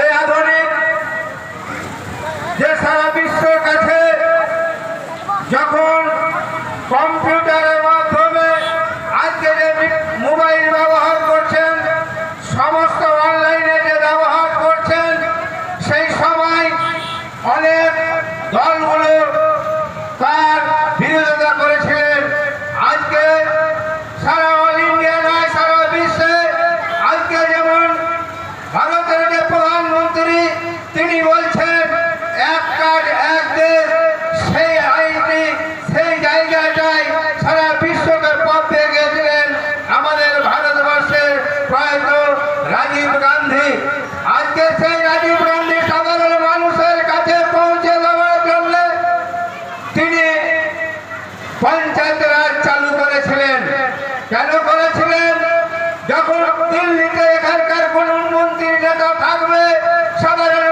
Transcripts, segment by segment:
এই আধুনিক, যে সারা বিশ্বের কাছে যখন কম্পিউটারের মাধ্যমে আজকে যে মোবাইল ব্যবহার করছেন, সমস্ত অনলাইনে যে ব্যবহার করছেন, সেই সময় অনেক দলগুলো তার বিরোধিতা করেছিলেন আজকে সারা অল ইন্ডিয়া নয় সারা বিশ্বে আজকে যেমন ভারতের যে প্রধানমন্ত্রী তিনি বলছেন, এক কার্ড এক দেশ, সেই আইনটি সেই জায়গাটায় সারা বিশ্বকে পথ দিয়ে গিয়েছিলেন আমাদের ভারতবর্ষের প্রয়াত রাজীব গান্ধী। আজকে সেই রাজীব গান্ধী সাধারণ মানুষের কাছে পৌঁছে দেওয়ার জন্য তিনি পঞ্চায়েত রাজ চালু করেছিলেন। কেন করেছিলেন? যখন দিল্লিতে এখানকার কোন নেতা থাকবে, সাধারণ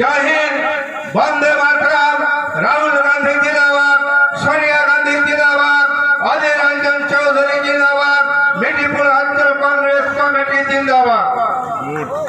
জয় হিন্দ, বন্দে মাতরাম, রাহুল গান্ধী জিন্দাবাদ, সোনিয়া গান্ধী জিন্দাবাদ অধীর রঞ্জন চৌধুরী জিন্দাবাদ মিটিপুর অঞ্চল জিন্দাবাদ।